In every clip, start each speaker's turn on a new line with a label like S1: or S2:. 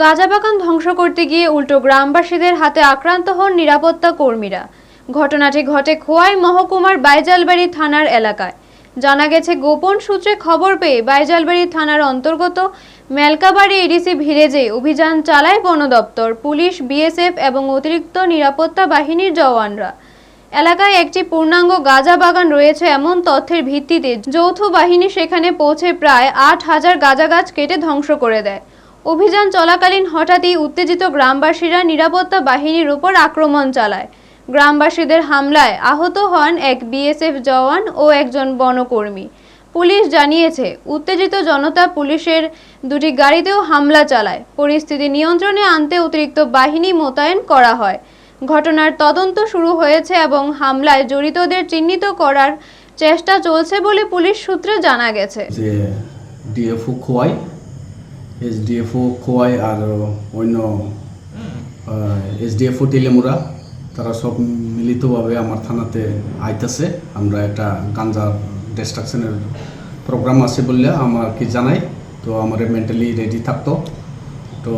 S1: গাঁজা বাগান ধ্বংস করতে গিয়ে উল্টো গ্রামবাসীদের হাতে আক্রান্ত হন নিরাপত্তা কর্মীরা। ঘটনাটি ঘটে খোয়াই মহকুমার বাইজালবাড়ি থানার এলাকায়। জানা গেছে, গোপন সূত্রে খবর পেয়ে বাইজালবাড়ি থানার অন্তর্গত মেলকাবাড়ি এডিসি ভিলেজে অভিযান চালায় বন দপ্তর, পুলিশ, বিএসএফ এবং অতিরিক্ত নিরাপত্তা বাহিনীর জওয়ানরা। এলাকায় একটি পূর্ণাঙ্গ গাঁজা বাগান রয়েছে এমন তথ্যের ভিত্তিতে যৌথ বাহিনী সেখানে পৌঁছে প্রায় আট হাজার গাঁজা গাছ কেটে ধ্বংস করে দেয়। অভিযান চলাকালীন হঠাৎই উত্তেজিত গ্রামবাসীরা নিরাপত্তা বাহিনীর উপর আক্রমণ চালায়। গ্রামবাসীদের হামলায় আহত হন এক বিএসএফ জওয়ান ও একজন বনকর্মী। পুলিশ জানিয়েছে, উত্তেজিত জনতা পুলিশের দুটি গাড়িতেও হামলা চালায়। পরিস্থিতি নিয়ন্ত্রণে আনতে অতিরিক্ত বাহিনী মোতায়েন করা হয়। ঘটনার তদন্ত শুরু হয়েছে এবং হামলায় জড়িতদের চিহ্নিত করার চেষ্টা চলছে বলে পুলিশ সূত্রে জানা গেছে।
S2: যে ডিএফও খোয়াই এসডিএফও খোয়াই আর অন্য এসডিএফও টেলেমুরা তারা সব মিলিতভাবে আমার থানাতে আইতাছে। আমরা একটা গাঞ্জা ডিস্ট্রাকশনের প্রোগ্রাম আছে বললে আমাকে জানাই। তো আমার মেন্টালি রেডি থাকতো। তো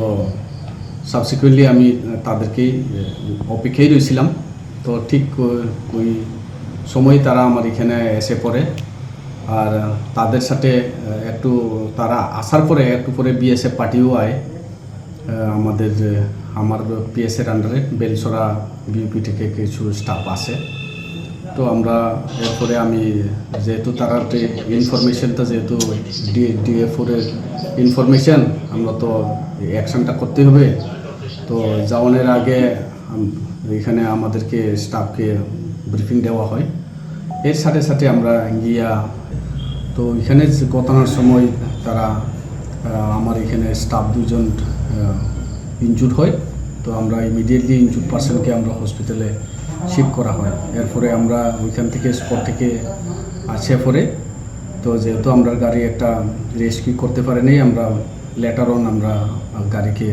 S2: সাবসিকুয়েন্টলি আমি তাদেরকেই আহ, অপেক্ষায় রয়েছিলাম তো ঠিক ওই সময় তারা আমার এখানে এসে পড়ে। আর তাদের সাথে একটু তারা আসার পরে, একটু পরে বিএসএফ পার্টিও আয়। আমাদের আমার পিএসের আন্ডারে বেলসরা বিউপি থেকে কিছু স্টাফ আসে। তো আমরা এরপরে আমি, যেহেতু তারা ইনফরমেশনটা যেহেতু ডি ডিএফওর ইনফরমেশন আমরা তো অ্যাকশনটা করতে হবে। তো যাওয়ানোর আগে এখানে আমাদেরকে স্টাফকে ব্রিফিং দেওয়া হয়। এর সাথে সাথে আমরা গিয়া, তো এখানে ঘটনার সময় তারা আমার এখানে স্টাফ দুজন ইনজুর হয়। তো আমরা ইমিডিয়েটলি ইনজুর পার্সনকে আমরা হসপিটালে শিফট করা হয়। এরপরে আমরা ওইখান থেকে স্পট থেকে আসে পরে, তো যেহেতু আমরা গাড়ি একটা রেস্কিউ করতে পারিনি, আমরা লেটার অন আমরা গাড়িকে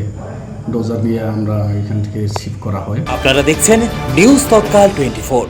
S2: ডোজার নিয়ে আমরা এখান থেকে শিফট করা হয়।
S3: আপনারা দেখছেন নিউজ তৎকাল টোয়েন্টি